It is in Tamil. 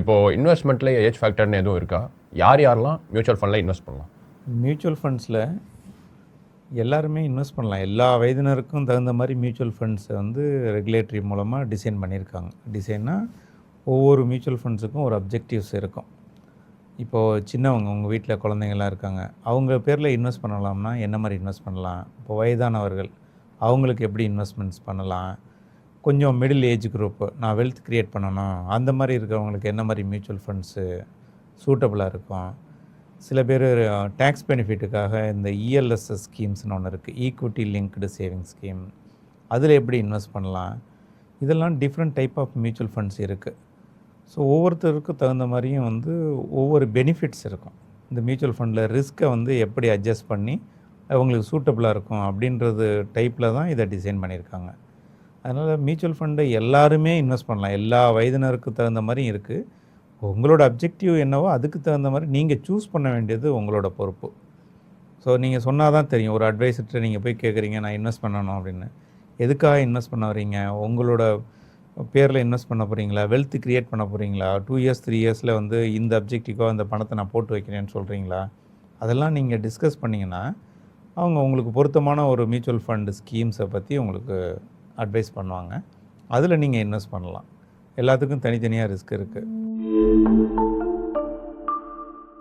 இப்போது இன்வெஸ்ட்மெண்ட்டில் ஏஜ் ஃபேக்டர்னு எதுவும் இருக்கா? யார் யாரெல்லாம் மியூச்சுவல் ஃபண்டில் இன்வெஸ்ட் பண்ணலாம்? மியூச்சுவல் ஃபண்ட்ஸில் எல்லாருமே இன்வெஸ்ட் பண்ணலாம். எல்லா வயதினருக்கும் தகுந்த மாதிரி மியூச்சுவல் ஃபண்ட்ஸை வந்து ரெகுலேட்டரி மூலமாக டிசைன் பண்ணியிருக்காங்க. டிசைன்னா ஒவ்வொரு மியூச்சுவல் ஃபண்ட்ஸுக்கும் ஒரு அப்ஜெக்டிவ்ஸ் இருக்கும். இப்போது சின்னவங்க உங்கள் வீட்டில் குழந்தைங்கள்லாம் இருக்காங்க. அவங்க பேரில் இன்வெஸ்ட் பண்ணலாம்னா என்ன மாதிரி இன்வெஸ்ட் பண்ணலாம்? இப்போ வயதானவர்கள் அவங்களுக்கு எப்படி இன்வெஸ்ட்மெண்ட்ஸ் பண்ணலாம்? கொஞ்சம் மிடில் ஏஜ் குரூப்பு நான் வெல்த் க்ரியேட் பண்ணணும். அந்த மாதிரி இருக்கிறவங்களுக்கு என்ன மாதிரி மியூச்சுவல் ஃபண்ட்ஸு சூட்டபுளாக இருக்கும்? சில பேர் டேக்ஸ் பெனிஃபிட்டுக்காக இந்த இஎல்எஸ்எஸ் ஸ்கீம்ஸ்னு ஒன்று இருக்குது ஈக்விட்டி லிங்க்டு சேவிங் ஸ்கீம் அதில் எப்படி இன்வெஸ்ட் பண்ணலாம்? இதெல்லாம் different type of mutual funds இருக்குது ஸோ ஒவ்வொருத்தருக்கும் தகுந்த மாதிரியும் வந்து ஒவ்வொரு பெனிஃபிட்ஸ் இருக்கும். இந்த மியூச்சுவல் ஃபண்டில் ரிஸ்க்கை வந்து எப்படி அட்ஜஸ்ட் பண்ணி அவங்களுக்கு சூட்டபுளாக இருக்கும் அப்படின்றது டைப்பில் தான் இதை டிசைன் பண்ணியிருக்காங்க. அதனால் மியூச்சுவல் ஃபண்டை எல்லாருமே இன்வெஸ்ட் பண்ணலாம். எல்லா வயதினருக்கு தகுந்த மாதிரியும் இருக்குது உங்களோட அப்ஜெக்டிவ் என்னவோ அதுக்கு தகுந்த மாதிரி நீங்கள் சூஸ் பண்ண வேண்டியது உங்களோட பொறுப்பு. ஸோ நீங்கள் சொன்னால் தான் தெரியும். ஒரு அட்வைஸர்கிட்ட நீங்கள் போய் கேட்குறீங்க நான் இன்வெஸ்ட் பண்ணணும் அப்படின்னு. எதுக்காக இன்வெஸ்ட் பண்ண வரீங்க உங்களோட பேரில் இன்வெஸ்ட் பண்ண போகிறீங்களா வெல்த் க்ரியேட் பண்ண போகிறீங்களா டூ இயர்ஸ் த்ரீ இயர்ஸில் வந்து இந்த அப்ஜெக்டிவாக அந்த பணத்தை நான் போட்டு வைக்கிறேன்னு சொல்கிறீங்களா அதெல்லாம் நீங்கள் டிஸ்கஸ் பண்ணிங்கன்னா அவங்க உங்களுக்கு பொருத்தமான ஒரு மியூச்சுவல் ஃபண்டு ஸ்கீம்ஸை பற்றி உங்களுக்கு அட்வைஸ் பண்ணுவாங்க. அதில் நீங்கள் இன்வெஸ்ட் பண்ணலாம். எல்லாத்துக்கும் தனித்தனியாக ரிஸ்க் இருக்குது